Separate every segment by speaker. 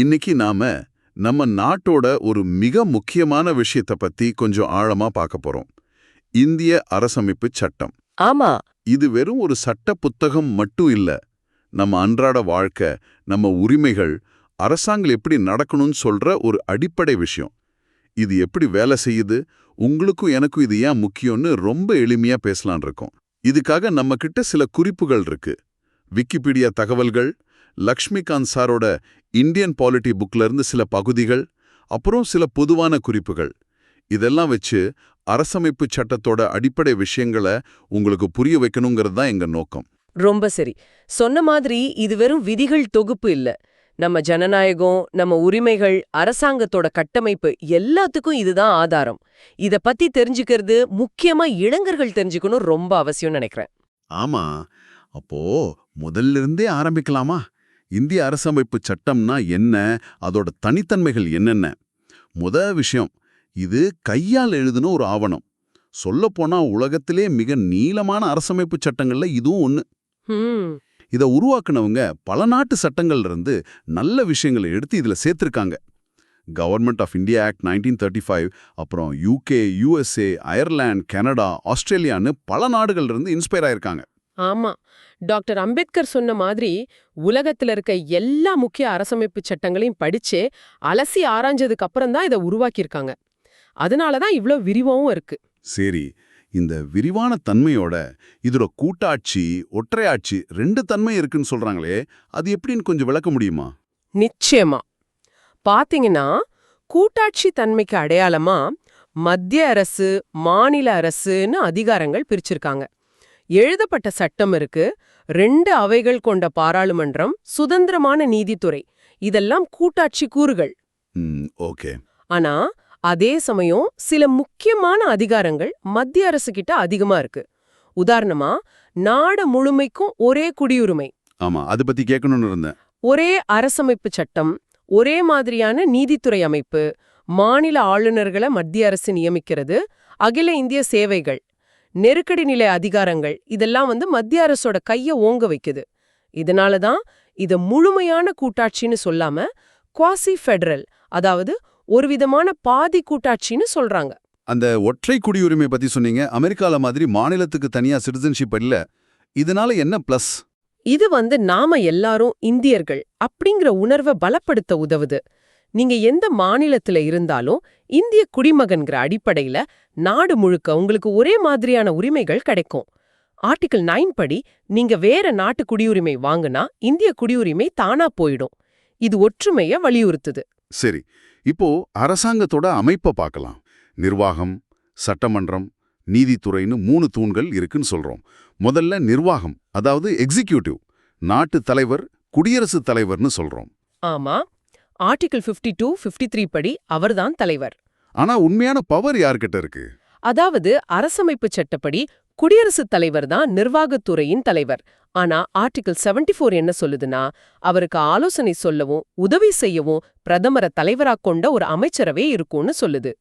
Speaker 1: இன்னைக்கு நாம நம்ம நாட்டோட ஒரு மிக முக்கியமான விஷயத்தை பத்தி கொஞ்சம் ஆழமா பார்க்க போறோம். இந்திய அரசமைப்பு சட்டம்.
Speaker 2: ஆமா.
Speaker 1: இது வெறும் ஒரு சட்ட புத்தகம் மட்டும் இல்ல. நம்ம அன்றாட வாழ்க்கை நம்ம உரிமைகள் அரசாங்கம் எப்படி நடக்கணும்னு சொல்ற ஒரு அடிப்படை விஷயம். இது எப்படி வேலை செய்யுது? உங்களுக்கும் எனக்கும் இது ஏன் முக்கியம்னு ரொம்ப எளிமையா பேசலான் இருக்கோம். இதுக்காக நம்ம கிட்ட சில குறிப்புகள் இருக்கு. விக்கிபீடியா தகவல்கள் லக்ஷ்மிகாந்த் சாரோட இந்தியன் பாலிட்டி புக்ல இருந்து சில பகுதிகள் அப்புறம் சில பொதுவான குறிப்புகள். இதெல்லாம் வச்சு அரசமைப்பு சட்டத்தோட அடிப்படை விஷயங்களை உங்களுக்கு புரிய வைக்கணுங்கிறது தான் எங்க நோக்கம்.
Speaker 2: ரொம்ப சரி. சொன்ன மாதிரி இது வெறும் விதிகள் தொகுப்பு இல்ல. நம்ம ஜனநாயகம் நம்ம உரிமைகள் அரசாங்கத்தோட கட்டமைப்பு எல்லாத்துக்கும் இதுதான் ஆதாரம். இத பத்தி தெரிஞ்சுக்கிறது முக்கியமா இளைஞர்கள் தெரிஞ்சுக்கணும் ரொம்ப அவசியம் நினைக்கிறேன்.
Speaker 1: ஆமா. அப்போ முதல்ல இருந்தே ஆரம்பிக்கலாமா? இந்திய அரசமைப்பு சட்டம்னா என்ன? அதோட தனித்தன்மைகள் என்னென்ன? முத விஷயம் இது கையால் எழுதின ஒரு ஆவணம். சொல்லப்போனா உலகத்திலே மிக நீளமான அரசமைப்பு சட்டங்கள்ல இதுவும்
Speaker 2: ஹம்.
Speaker 1: இதை உருவாக்குனவங்க பல நாட்டு சட்டங்கள்ல இருந்து நல்ல விஷயங்களை எடுத்து இதுல சேர்த்திருக்காங்க. Government of India act nineteen thirty five அப்புறம் யூகே யூஎஸ்ஏ அயர்லாந்து கனடா ஆஸ்திரேலியான்னு பல நாடுகள்ல இருந்து இன்ஸ்பயர் ஆயிருக்காங்க.
Speaker 3: ஆமா. டாக்டர் அம்பேத்கர் சொன்ன மாதிரி உலகத்துல இருக்க எல்லா முக்கிய அரசமைப்பு சட்டங்களையும் படிச்சே அலசி ஆராய்ஞ்சதுக்கு அப்புறம் தான் இதை உருவாக்கியிருக்காங்க. அதனால தான் இவ்ளோ விரிவாவும் இருக்கு.
Speaker 1: சரி இந்த விரிவான தன்மையோட இதோட கூட்டாட்சி ஒற்றையாட்சி ரெண்டு தன்மை இருக்குன்னு சொல்றாங்களே அது எப்படின்னு கொஞ்சம் விளக்க முடியுமா?
Speaker 3: நிச்சயமா. பாத்தீங்கன்னா கூட்டாட்சி தன்மைக்கு அடையாளமா மத்திய அரசு மாநில அரசுன்னு அதிகாரங்கள் பிரிச்சிருக்காங்க. எழுதப்பட்ட சட்டம் இருக்கு. ரெண்டு அவைகள் கொண்ட பாராளுமன்றம் சுதந்திரமான நீதித்துறை. இதெல்லாம் கூட்டாட்சி கூறுகள்.
Speaker 1: ஓகே.
Speaker 3: ஆனா அதே சமயம் சில முக்கியமான அதிகாரங்கள் மத்திய அரசு கிட்ட அதிகமா இருக்கு. உதாரணமா நாடு முழுமைக்கும் ஒரே குடியுரிமை.
Speaker 1: ஆமா அதை பத்தி கேட்கணும்னு இருந்தேன்.
Speaker 3: ஒரே அரசமைப்பு சட்டம் ஒரே மாதிரியான நீதித்துறை அமைப்பு மாநில ஆளுநர்களை மத்திய அரசு நியமிக்கிறது அகில இந்திய சேவைகள். நெருக்கடி நிலை அதிகாரங்கள் இதெல்லாம் வந்து மத்திய அரசோட கைய ஓங்க வைக்குது. இதனால தான் இத முழுமையான கூட்டாட்சின்னு சொல்லாம குவாசி ஃபெடரல் அதாவது ஒரு விதமான பாதி கூட்டாட்சின்னு சொல்றாங்க.
Speaker 1: அந்த ஒற்றை குடியுரிமை பத்தி சொன்னீங்க அமெரிக்கால மாதிரி மாநிலத்துக்கு தனியா சிட்டிசன்ஷிப் இல்ல இதனால என்ன பிளஸ்
Speaker 3: இது வந்து நாம எல்லாரும் இந்தியர்கள் அப்படிங்கிற உணர்வை பலப்படுத்த உதவுது. நீங்க எந்த மாநிலத்துல இருந்தாலும் இந்திய குடிமகன்கிற அடிப்படையில நாடு முழுக்க உங்களுக்கு ஒரே மாதிரியான உரிமைகள் கிடைக்கும். ஆர்டிகிள் நைன் படி நீங்க வேற நாட்டு குடியுரிமை வாங்குனா இந்திய குடியுரிமை தானா போயிடும். இது ஒற்றுமைய வலியுறுத்துது.
Speaker 1: சரி இப்போ அரசாங்கத்தோட அமைப்பை பார்க்கலாம் நிர்வாகம் சட்டமன்றம் நீதித்துறைன்னு மூணு தூண்கள் இருக்குன்னு சொல்றோம். முதல்ல நிர்வாகம் அதாவது எக்ஸிக்யூட்டிவ் நாட்டு தலைவர் குடியரசுத் தலைவர்னு சொல்றோம்.
Speaker 3: ஆமா. ஆர்டிகிள் 52 டூ த்ரீ படி அவர்தான் தலைவர்.
Speaker 1: ஆனா உண்மையான பவர் யார்கிட்ட இருக்கு?
Speaker 3: அதாவது அரசமைப்பு சட்டப்படி குடியரசுத் தலைவர் தான் நிர்வாகத்துறையின் தலைவர். ஆனா ஆர்டிகிள் 74 ஃபோர் என்ன சொல்லுதுன்னா அவருக்கு ஆலோசனை சொல்லவும் உதவி செய்யவும் பிரதமரை தலைவரா கொண்ட ஒரு அமைச்சரவே இருக்கும்னு சொல்லுது.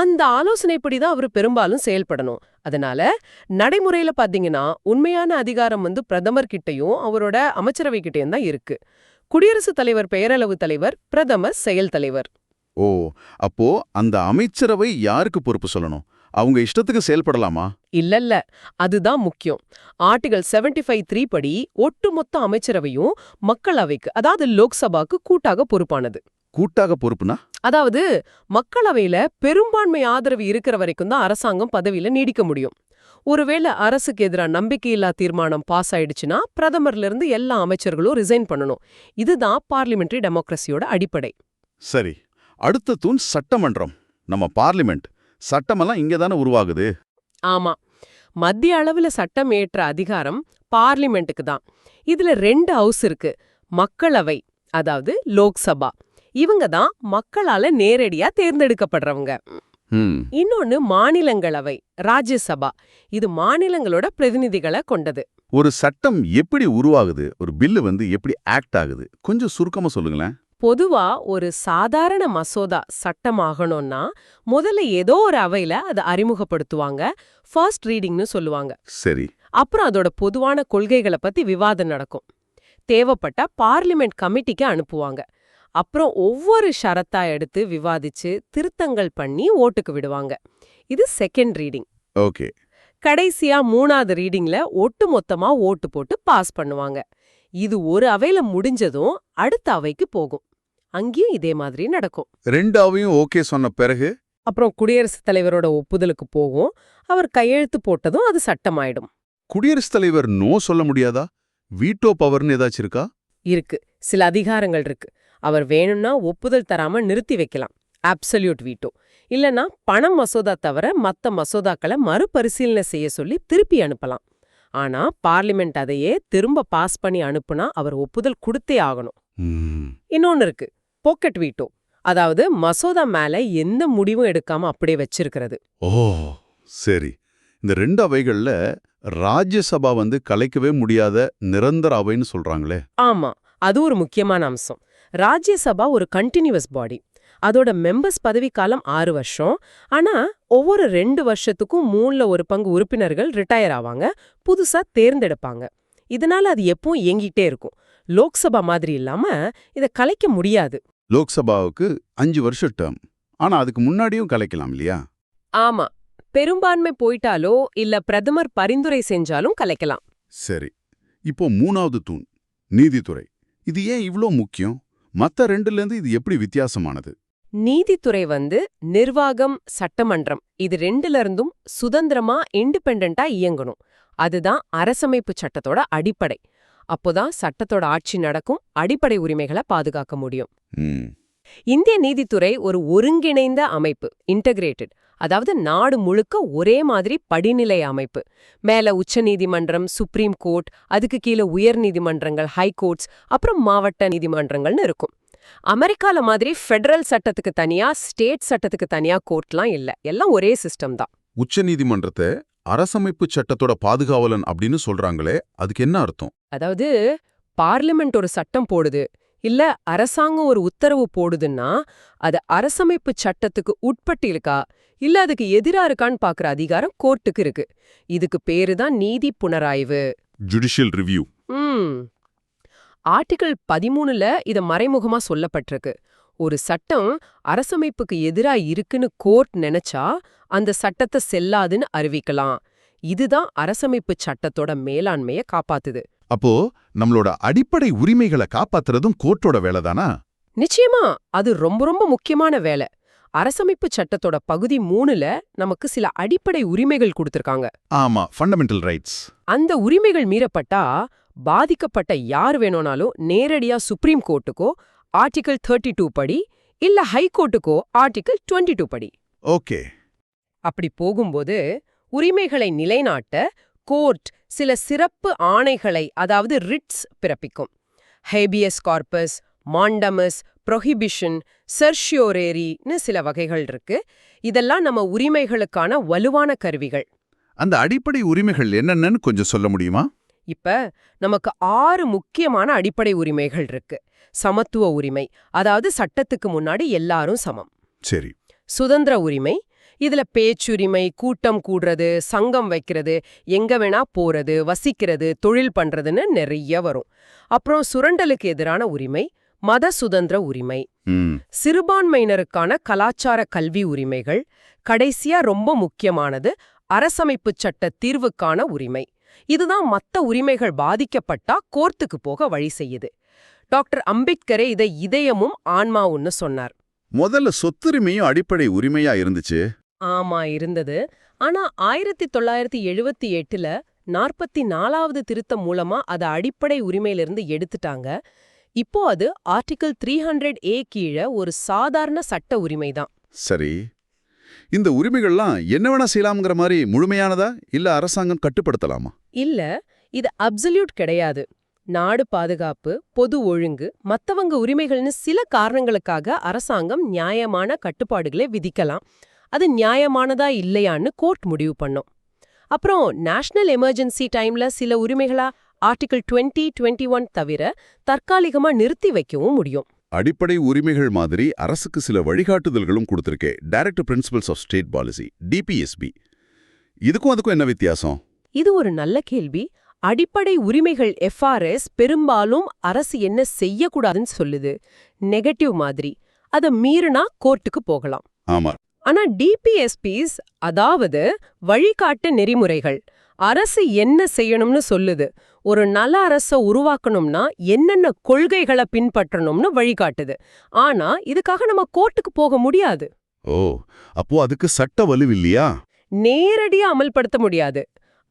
Speaker 3: அந்த ஆலோசனைப்படி தான் அவர் பெரும்பாலும் செயல்படணும். அதனால நடைமுறையில பாத்தீங்கன்னா உண்மையான அதிகாரம் வந்து பிரதமர் கிட்டயும் அவரோட அமைச்சரவை கிட்டயும் தான் இருக்கு. குடியரசுத் தலைவர் பெயரளவு தலைவர் பிரதமர் செயல் தலைவர்.
Speaker 1: ஓ அப்போ அந்த அமைச்சரவை யாருக்கு பொறுப்பு சொல்லணும்? அவங்க இஷ்டத்துக்கு செயல்படலாமா?
Speaker 3: இல்லல்ல அதுதான் முக்கியம். ஆர்டிகல் 75 ஃபைவ் த்ரீ படி ஒட்டுமொத்த அமைச்சரவையும் மக்களவைக்கு அதாவது லோக்சபாக்கு கூட்டாக பொறுப்பானது.
Speaker 1: கூட்டாக பொறுப்புனா?
Speaker 3: அதாவது மக்களவையில பெரும்பான்மை ஆதரவு இருக்கிற வரைக்கும் தான் அரசாங்கம் பதவியில நீடிக்க முடியும். ஒருவேளை அரசுக்கு எதிராக நம்பிக்கையில்லா தீர்மானம் பாஸ் ஆயிடுச்சுன்னா பிரதமர்ல இருந்து எல்லா அமைச்சர்களும் ரிசைன் பண்ணணும். இதுதான் பார்லிமெண்டரி டெமோக்ரஸியோட அடிப்படை.
Speaker 1: சரி அடுத்த தூண் சட்டமன்றம். நம்ம பார்லிமெண்ட் சட்டமெல்லாம் இங்க தானே உருவாகுது.
Speaker 3: ஆமா மத்திய அளவுல சட்டம் ஏற்ற அதிகாரம் பார்லிமெண்ட்டுக்கு தான். இதுல ரெண்டு ஹவுஸ் இருக்கு மக்களவை அதாவது லோக்சபா. இவங்க தான் மக்களால நேரடியா தேர்ந்தெடுக்கப்படுறவங்க. இன்னொன்னு மாநிலங்களவை ராஜ்யசபா. இது மாநிலங்களோட பிரதிநிதிகளை கொண்டது.
Speaker 1: ஒரு சட்டம் எப்படி உருவாகுது? ஒரு பில்லு வந்து எப்படி ஆக்ட் ஆகுது? கொஞ்சம் சுருக்கமா சொல்லுங்களேன்.
Speaker 3: பொதுவா ஒரு சாதாரண மசோதா சட்டமாகணும்னா முதல்ல ஏதோ ஒரு அவையில அதை அறிமுகப்படுத்துவாங்க. ஃபர்ஸ்ட் ரீடிங்னு சொல்லுவாங்க.
Speaker 1: சரி.
Speaker 3: அப்புறம் அதோட பொதுவான கொள்கைகளை பத்தி விவாதம் நடக்கும். தேவைப்பட்ட பார்லிமெண்ட் கமிட்டிக்கு அனுப்புவாங்க. அப்புறம் ஒவ்வொரு ஷரத்தா எடுத்து விவாதிச்சு திருத்தங்கள் பண்ணி ஓட்டுக்கு விடுவாங்க. இது செகண்ட் ரீடிங்
Speaker 1: ஓகே.
Speaker 3: கடைசியா மூணாவது ரீடிங்ல ஒட்டு மொத்தமா ஓட்டு போட்டு பாஸ் பண்ணுவாங்க. இது ஒரு அவையில முடிஞ்சதும் அடுத்த அவைக்கு போகும். அங்கேயும் இதே மாதிரி நடக்கும்.
Speaker 1: ரெண்டாவையும் ஓகே சொன்ன பிறகு?
Speaker 3: அப்புறம் குடியரசுத் தலைவரோட ஒப்புதலுக்கு போகும். அவர் கையெழுத்து போட்டதும் அது சட்டமாயிடும்.
Speaker 1: குடியரசுத் தலைவர் நோ சொல்ல முடியாதா? வீட்டோ பவர்னு ஏதாச்சும் இருக்கா?
Speaker 3: இருக்கு. சில அதிகாரங்கள் இருக்கு. அவர் வேணும்னா ஒப்புதல் தராம நிறுத்தி வைக்கலாம். அப்சல்யூட் வீட்டோ இல்லனா பணம் மசோதா தவிர மத்த மசோதாக்களை மறுபரிசீலனை செய்ய சொல்லி திருப்பி அனுப்பலாம். ஆனா பார்லிமெண்ட் அதையே திரும்ப பாஸ் பண்ணி அனுப்புனா அவர் ஒப்புதல் கொடுத்தே ஆகணும்.
Speaker 1: ம்,
Speaker 3: இன்னொன்னு இருக்கு. பாக்கெட் வீட்டோ அதாவது மசோதா மேல எந்த முடிவும் எடுக்காம அப்படியே வச்சிருக்கிறது.
Speaker 1: ஓ சரி. இந்த ரெண்டு அவைகள்ல ராஜ்யசபா வந்து கலைக்கவே முடியாத நிரந்தர அவைன்னு சொல்றாங்களே.
Speaker 3: ஆமா. அது ஒரு முக்கியமான அம்சம். ராஜ்யசபா ஒரு கண்டினியூவஸ் பாடி அதோட மெம்பர்ஸ் பதவிக்காலம் ஆறு வருஷம். ஆனா ஒவ்வொரு ரெண்டு வருஷத்துக்கும் மூணுல ஒரு பங்கு உறுப்பினர்கள் ரிட்டையர் ஆவாங்க. புதுசா தேர்ந்தெடுப்பாங்க. இதனால அது எப்பவும் இயங்கிட்டே இருக்கும். லோக்சபா மாதிரி இல்லாம இத கலைக்க முடியாது.
Speaker 1: லோக்சபாவுக்கு அஞ்சு வருஷம் டேர்ம் ஆனா அதுக்கு முன்னாடியும் கலைக்கலாம் இல்லையா?
Speaker 3: ஆமா. பெரும்பான்மை போயிட்டாலோ இல்ல பிரதமர் பரிந்துரை செஞ்சாலும் கலைக்கலாம்.
Speaker 1: சரி. இப்போ மூணாவது தூண். நீதித்துறை. இது ஏன் இவ்ளோ முக்கியம்? மத்த ரெண்டுல இருந்து இது எப்படி வித்தியாசமானது?
Speaker 3: நீதித்துறை வந்து நிர்வாகம் சட்டமன்றம் இது ரெண்டுல இருந்தும் சுதந்திரமா இண்டிபெண்டண்டா இயங்கணும். அதுதான் அரசமைப்பு சட்டத்தோட அடிப்படை. அப்போதான் சட்டத்தோட ஆட்சி நடக்கும் அடிப்படை உரிமைகளை பாதுகாக்க முடியும். இந்திய நீதித்துறை ஒரு ஒருங்கிணைந்த அமைப்பு இன்டகிரேட்டட் அதாவது நாடு முழுக்க ஒரே மாதிரி படிநிலை அமைப்பு. மேல உச்சநீதிமன்றம் சுப்ரீம் கோர்ட் அதுக்கு கீழே உயர் நீதிமன்றங்கள் ஹை கோர்ட்ஸ் அப்புறம் மாவட்ட நீதிமன்றங்கள்னு இருக்கும். அமெரிக்கால மாதிரி ஃபெடரல் சட்டத்துக்கு தனியா ஸ்டேட் சட்டத்துக்கு தனியா கோர்ட்லாம் இல்ல. எல்லாம் ஒரே சிஸ்டம் தான்.
Speaker 1: உச்சநீதிமன்றத்தை அரசமைப்பு சட்டத்தோட பாதுகாவலன் அப்படின்னு சொல்றாங்களே அதுக்கு என்ன அர்த்தம்?
Speaker 3: அதாவது பார்லிமெண்ட் ஒரு சட்டம் போடுது. இல்ல அரசாங்கம் ஒரு உத்தரவு போடுதுன்னா அது அரசமைப்பு சட்டத்துக்கு உட்பட்டு இருக்கா? இல்ல அதுக்கு எதிரா இருக்கான்னு பாக்குற அதிகாரம் கோர்ட்டுக்கு இருக்கு. இதுக்கு பேரு தான் நீதி புனராய்வு.
Speaker 1: ஜுடிஷியல் ரிவ்யூ
Speaker 3: ஆர்டிகிள் பதிமூணுல இத மறைமுகமா சொல்லப்பட்டிருக்கு. ஒரு சட்டம் அரசமைப்புக்கு எதிரா இருக்குன்னு கோர்ட் நினைச்சா அந்த சட்டத்தை செல்லாதுன்னு அறிவிக்கலாம். இதுதான் அரசமைப்பு சட்டத்தோட மேலாண்மைய காப்பாத்துது.
Speaker 1: அப்போ நம்மளோட அடிப்படை உரிமைகளை காப்பாத்துறதும் கோர்ட்டோட வேலைதானா?
Speaker 3: நிச்சயமா. அது ரொம்ப ரொம்ப முக்கியமான வேலை. அரசமைப்பு சட்டத்தோட பகுதி மூணுல நமக்கு சில அடிப்படை உரிமைகள் கொடுத்திருக்காங்க.
Speaker 1: ஆமா ஃபண்டமெண்டல் ரைட்ஸ்
Speaker 3: அந்த உரிமைகள் மீறப்பட்டா பாதிக்கப்பட்ட யார் வேணும்னாலும் நேரடியா சுப்ரீம் கோர்ட்டுக்கோ ஆர்டிகிள் தேர்ட்டி டூ படி இல்ல ஹை கோர்ட்டுக்கோ ஆர்டிகிள் டுவெண்ட்டி டூ படி.
Speaker 1: ஓகே.
Speaker 3: அப்படி போகும்போது உரிமைகளை நிலைநாட்ட கோர்ட் சில சிறப்பு ஆணைகளை அதாவது ரிட்ஸ் பிறப்பிக்கும். ஹேபியஸ் கார்பஸ் மாண்டமஸ் ப்ரொஹிபிஷன் செர்ஷியோரேரின்னு சில வகைகள் இருக்கு. இதெல்லாம் நம்ம உரிமைகளுக்கான வலுவான கருவிகள்.
Speaker 1: அந்த அடிப்படை உரிமைகள் என்னென்னன்னு கொஞ்சம் சொல்ல முடியுமா?
Speaker 3: இப்ப நமக்கு ஆறு முக்கியமான அடிப்படை உரிமைகள் இருக்கு. சமத்துவ உரிமை அதாவது சட்டத்துக்கு முன்னாடி எல்லாரும் சமம்.
Speaker 1: சரி.
Speaker 3: சுதந்திர உரிமை இதுல பேச்சுரிமை கூட்டம் கூடுறது சங்கம் வைக்கிறது எங்க வேணா போறது வசிக்கிறது தொழில் பண்றதுன்னு நிறைய வரும். அப்புறம் சுரண்டலுக்கு எதிரான உரிமை மத சுதந்திர உரிமை. சிறுபான்மையினருக்கான கலாச்சார கல்வி உரிமைகள் கடைசியா ரொம்ப முக்கியமானது அரசமைப்புச் சட்ட தீர்வுக்கான உரிமை. இதுதான் மத்த உரிமைகள் பாதிக்கப்பட்டா கோர்ட்டுக்கு போக வழி செய்யுது. டாக்டர் அம்பேத்கரே இதை இதயமும் ஆன்மாவுன்னு சொன்னார்.
Speaker 1: முதல்ல சொத்துரிமையும் அடிப்படை உரிமையா இருந்துச்சு?
Speaker 3: ஆமா இருந்தது. ஆனா ஆயிரத்தி தொள்ளாயிரத்தி எழுவத்தி எட்டுல நாற்பத்தி நாலாவது திருத்தம் மூலமா அத அடிப்படை உரிமையிலிருந்து எடுத்துட்டாங்க. இப்போ அது ஆர்டிகிள் த்ரீ ஹண்ட்ரட் ஏ கீழே ஒரு சாதாரண சட்ட உரிமைதான்.
Speaker 1: சரி. இந்த உரிமைகள்லாம் என்ன வேணா செய்யலாம்ங்கிற மாதிரி முழுமையானதா இல்ல அரசாங்கம் கட்டுப்படுத்தலாமா?
Speaker 3: இல்ல இது அப்சல்யூட் கிடையாது. நாடு பாதுகாப்பு பொது ஒழுங்கு மத்தவங்க உரிமைகள்னு சில காரணங்களுக்காக அரசாங்கம் நியாயமான கட்டுப்பாடுகளை விதிக்கலாம். அது நியாயமானதா இல்லையான்னு கோர்ட் முடிவு பண்ணும். அப்புறம் நேஷனல் எமர்ஜென்சி டைம்ல சில உரிமைகளா ஆர்டிகிள் டுவெண்ட்டி டுவெண்ட்டி ஒன் தவிர தற்காலிகமா நிறுத்தி வைக்கவும் முடியும்.
Speaker 1: அடிப்படை உரிமைகள் மாதிரி அரசுக்கு சில வழிகாட்டுதல்களும் கொடுத்திருக்கே directive principles of state policy DPSP இதுக்கும் அதுக்கும் என்ன வித்தியாசம்?
Speaker 3: இது ஒரு நல்ல கேள்வி. அடிப்படை உரிமைகள் எஃப்ஆர்எஸ் பெரும்பாலும் அரசு என்ன செய்யக்கூடாதுன்னு சொல்லுது. நெகட்டிவ் மாதிரி. அத மீறினா கோர்ட்டுக்கு போகலாம்.
Speaker 1: ஆமா.
Speaker 3: ஆனா டிபிஎஸ்பிஸ் அதாவது வழிகாட்டு நெறிமுறைகள் அரசு என்ன செய்யணும்னு சொல்லுது. ஒரு நல்ல அரச உருவாக்கணும்னா என்னென்ன கொள்கைகளை பின்பற்றணும்னு வழிகாட்டுது. ஆனா இதுக்காக நம்ம கோர்ட்டுக்கு போக முடியாது.
Speaker 1: ஓ அப்போ அதுக்கு சட்ட வலுவில்லையா
Speaker 3: நேரடியா அமல்படுத்த முடியாது.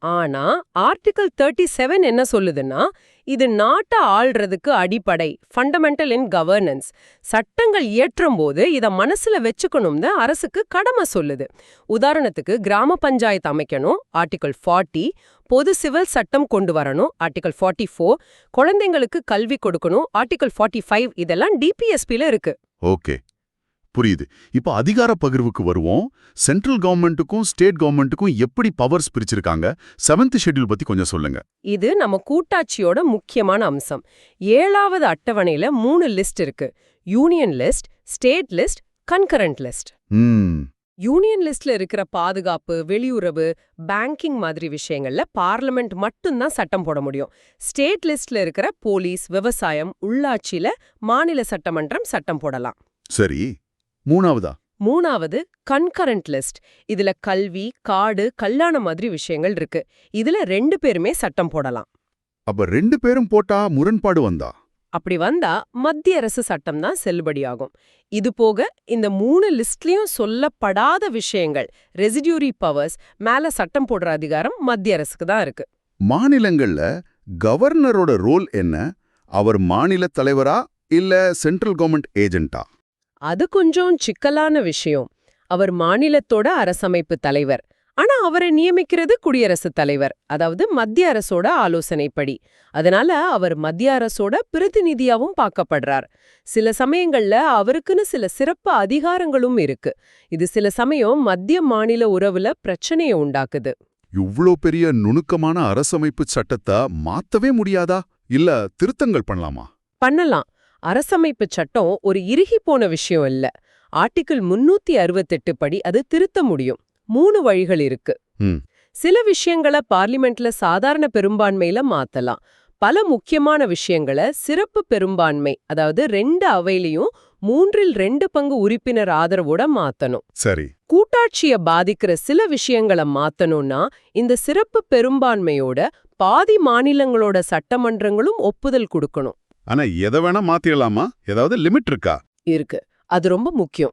Speaker 3: ஆனா ஆர்டிகல் தேர்ட்டி செவன் என்ன சொல்லுதுன்னா இது நாட்டை ஆள்றதுக்கு அடிப்படை ஃபண்டமெண்டல் இன் கவர்னன்ஸ் சட்டங்கள் இயற்றும் போது இத மனசுல வச்சுக்கணும்னு அரசுக்கு கடமை சொல்லுது. உதாரணத்துக்கு கிராம பஞ்சாயத்து அமைக்கணும் ஆர்டிகல் ஃபார்ட்டி பொது சிவில் சட்டம் கொண்டு வரணும் ஆர்டிகல் ஃபார்ட்டி ஃபோர் குழந்தைங்களுக்கு கல்வி கொடுக்கணும் ஆர்டிகல் ஃபார்ட்டி ஃபைவ் இதெல்லாம் டிபிஎஸ்பில இருக்கு.
Speaker 1: ஓகே. புரியுது. இப்போ அதிகார பகிர்வுக்கு வருவோம். சென்ட்ரல் கவர்மெண்ட்டுக்கும் ஸ்டேட் கவர்மெண்ட்டுக்கும் எப்படி பவர்ஸ் பிரிச்சிருக்காங்க? செவன்த் ஷெட்யூல் பத்தி கொஞ்சம் சொல்லுங்க.
Speaker 3: இது நம்ம கூட்டாட்சியோட முக்கியமான அம்சம். ஏழாவது அட்டவணையில மூணு லிஸ்ட் இருக்கு. Union list state list concurrent list union லிஸ்ட்ல இருக்கிற பாதுகாப்பு வெளியுறவு பேங்கிங் மாதிரி விஷயங்கள்ல பார்லிமெண்ட் மட்டும்தான் சட்டம் போட முடியும். ஸ்டேட் லிஸ்ட்ல இருக்கிற போலீஸ் விவசாயம் உள்ளாட்சியில மாநில சட்டமன்றம் சட்டம் போடலாம்.
Speaker 1: சரி. மூணாவதா?
Speaker 3: மூணாவது கன்கரண்ட் லிஸ்ட் இதுல கல்வி காடு கல்யாணம் மாதிரி விஷயங்கள் இருக்கு. இதுல ரெண்டு பேருமே சட்டம் போடலாம்.
Speaker 1: அப்ப ரெண்டு பேரும் போட்டா முரண்பாடு வந்தா?
Speaker 3: அப்படி வந்தா மத்திய அரசு சட்டம் தான் செல்லுபடியாகும் இது போக இந்த மூணு லிஸ்ட்லயும் சொல்லப்படாத விஷயங்கள் ரெசிடியூரி பவர்ஸ் மேல சட்டம் போடுற அதிகாரம் மத்திய அரசுக்கு தான் இருக்கு.
Speaker 1: மாநிலங்கள்ல கவர்னரோட ரோல் என்ன? அவர் மாநில தலைவரா இல்ல சென்ட்ரல் கவர்மெண்ட் ஏஜென்ட்டா
Speaker 3: அது கொஞ்சம் சிக்கலான விஷயம். அவர் மாநிலத்தோட அரசமைப்பு தலைவர். ஆனா அவரை நியமிக்கிறது குடியரசுத் தலைவர் அதாவது மத்திய அரசோட ஆலோசனைப்படி. அதனால அவர் மத்திய அரசோட பிரதிநிதியாவும் பார்க்கப்படுறார். சில சமயங்கள்ல அவருக்குன்னு சில சிறப்பு அதிகாரங்களும் இருக்கு. இது சில சமயம் மத்திய மாநில உறவுல பிரச்சனையை உண்டாக்குது.
Speaker 1: இவ்ளோ பெரிய நுணுக்கமான அரசமைப்பு சட்டத்தை மாத்தவே முடியாதா? இல்ல திருத்தங்கள் பண்ணலாமா?
Speaker 3: பண்ணலாம். அரசமைப்பு சட்டம் ஒரு இறுகி போன விஷயம் இல்ல. ஆர்டிகிள் முன்னூத்தி அறுபத்தெட்டு படி அது திருத்த முடியும். மூணு வழிகள் இருக்கு. சில விஷயங்கள பார்லிமெண்ட்ல சாதாரண பெரும்பான்மையில மாத்தலாம். பல முக்கியமான விஷயங்களை சிறப்பு பெரும்பான்மை அதாவது ரெண்டு அவையிலையும் மூன்றில் ரெண்டு பங்கு உறுப்பினர் ஆதரவோட மாத்தணும்.
Speaker 1: சரி.
Speaker 3: கூட்டாட்சிய பாதிக்கிற சில விஷயங்களை மாத்தணும்னா இந்த சிறப்பு பெரும்பான்மையோட பாதி மாநிலங்களோட சட்டமன்றங்களும் ஒப்புதல் கொடுக்கணும்.
Speaker 1: ஆனா எதை வேணா மாத்திடலாமா ஏதாவது லிமிட் இருக்கா?
Speaker 3: இருக்கு. அது ரொம்ப முக்கியம்.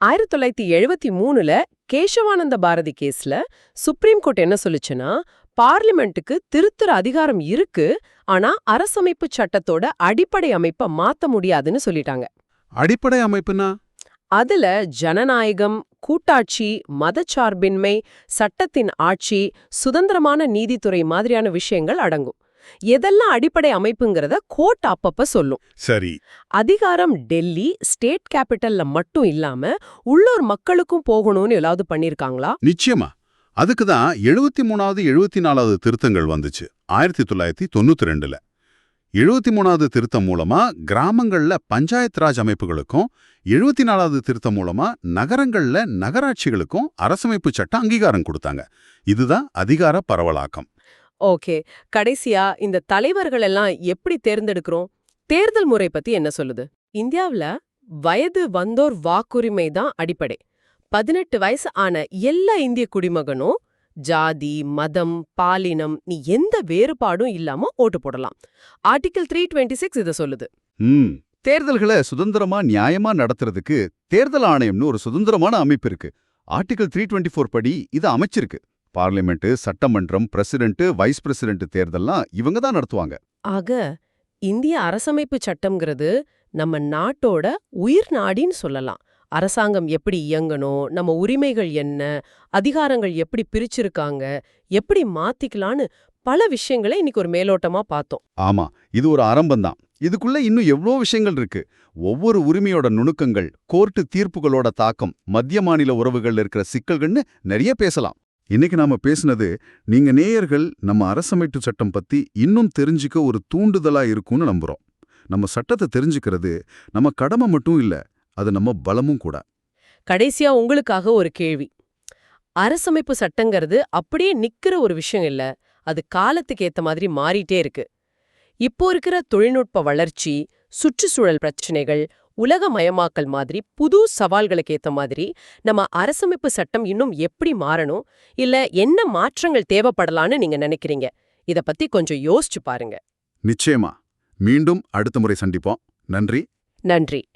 Speaker 3: ஆயிரத்தி தொள்ளாயிரத்தி எழுபத்தி மூணுல கேசவானந்த பாரதி கேஸ்ல சுப்ரீம் கோர்ட் என்ன சொல்லுச்சுன்னா பார்லிமெண்ட்டுக்கு திருத்துற அதிகாரம் இருக்கு ஆனா அரசமைப்பு சட்டத்தோட அடிப்படை அமைப்பை மாத்த முடியாதுன்னு சொல்லிட்டாங்க.
Speaker 1: அடிப்படை அமைப்புனா
Speaker 3: அதுல ஜனநாயகம் கூட்டாட்சி மதச்சார்பின்மை சட்டத்தின் ஆட்சி சுதந்திரமான நீதித்துறை மாதிரியான விஷயங்கள் அடங்கும். எதெல்லாம் அடிப்படை அமைப்புங்கிறத கோர்ட் அப்பப்ப சொல்லும்.
Speaker 1: சரி.
Speaker 3: அதிகாரம் டெல்லி ஸ்டேட் கேபிட்டல்ல மட்டும் இல்லாம உள்ளூர் மக்களுக்கும் போகணும்னு ஏதாவது பண்ணிருக்காங்களா?
Speaker 1: நிச்சயமா. அதுக்கு தான் எழுபத்தி மூணாவது எழுபத்தி நாலாவது திருத்தங்கள் வந்துச்சு ஆயிரத்தி தொள்ளாயிரத்தி தொண்ணூத்தி ரெண்டுல. எழுபத்தி மூணாவது திருத்தம் மூலமா கிராமங்கள்ல பஞ்சாயத் ராஜ் அமைப்புகளுக்கும் எழுபத்தி நாலாவது திருத்தம் மூலமா நகரங்கள்ல நகராட்சிகளுக்கும் அரசமைப்பு சட்டம் அங்கீகாரம் கொடுத்தாங்க. இதுதான் அதிகார பரவலாக்கம்.
Speaker 3: ஓகே. கடைசியா இந்த தலைவர்கள் எல்லாம் எப்படி தேர்ந்தெடுக்கிறோம்? தேர்தல் முறை பத்தி என்ன சொல்லுது? இந்தியாவுல வயது வந்தோர் வாக்குரிமை தான் அடிப்படை. பதினெட்டு வயசு ஆன எல்லா இந்திய குடிமகனும் ஜாதி மதம் பாலினம் நீ எந்த வேறுபாடும் இல்லாம ஓட்டு போடலாம். ஆர்டிகல் த்ரீ டுவெண்ட்டி சிக்ஸ் இதை சொல்லுது.
Speaker 4: தேர்தல்களை சுதந்திரமா நியாயமா நடத்துறதுக்கு தேர்தல் ஆணையம்னு ஒரு சுதந்திரமான அமைப்பு இருக்கு. ஆர்டிகல் த்ரீ டுவெண்ட்டி ஃபோர் படி இது அமைச்சிருக்கு. பார்லிமெண்ட் சட்டமன்றம் பிரசிடென்ட் வைஸ் பிரசிடென்ட் தேர்தல்லாம் இவங்க தான் நடத்துவாங்க.
Speaker 3: ஆக இந்திய அரசமைப்பு சட்டம்ங்கிறது நம்ம நாட்டோட உயிர் நாடின்னு சொல்லலாம். அரசாங்கம் எப்படி இயங்கணும் நம்ம உரிமைகள் என்ன அதிகாரங்கள் எப்படி பிரிச்சிருக்காங்க எப்படி மாத்திக்கலான்னு பல விஷயங்களை இன்னைக்கு ஒரு மேலோட்டமா பார்த்தோம்.
Speaker 4: ஆமா இது ஒரு ஆரம்பம்தான். இதுக்குள்ள இன்னும் எவ்வளோ விஷயங்கள் இருக்கு? ஒவ்வொரு உரிமையோட நுணுக்கங்கள் கோர்ட்டு தீர்ப்புகளோட தாக்கம் மத்திய மாநில உறவுகள்ல இருக்கிற சிக்கல்கள்னு நிறைய பேசலாம்.
Speaker 1: இன்னைக்கு நாம பேசுனது நீங்க நேயர்கள் நம்ம அரசமைப்பு சட்டம் பத்தி இன்னும் தெரிஞ்சுக்க ஒரு தூண்டுதலா இருக்கும்னு நம்புறோம். நம்ம சட்டத்தை தெரிஞ்சுக்கிறது நம்ம கடமை மட்டும் இல்ல அது நம்ம பலமும் கூட.
Speaker 3: கடைசியா உங்களுக்காக ஒரு கேள்வி. அரசமைப்பு சட்டங்கிறது அப்படியே நிக்கிற ஒரு விஷயம் இல்ல அது காலத்துக்கு ஏத்த மாதிரி மாறிட்டே இருக்கு. இப்போ இருக்கிற தொழில்நுட்ப வளர்ச்சி சுற்றுச்சூழல் பிரச்சனைகள் உலகமயமாக்கல் மாதிரி புது சவால்களுக்கு ஏத்த மாதிரி நம்ம அரசமைப்பு சட்டம் இன்னும் எப்படி மாறணும்? இல்ல என்ன மாற்றங்கள் தேவைப்படலான்னு நீங்க நினைக்கிறீங்க? இத பத்தி கொஞ்சம் யோசிச்சு பாருங்க.
Speaker 1: நிச்சயமா. மீண்டும் அடுத்த முறை சந்திப்போம். நன்றி.
Speaker 3: நன்றி.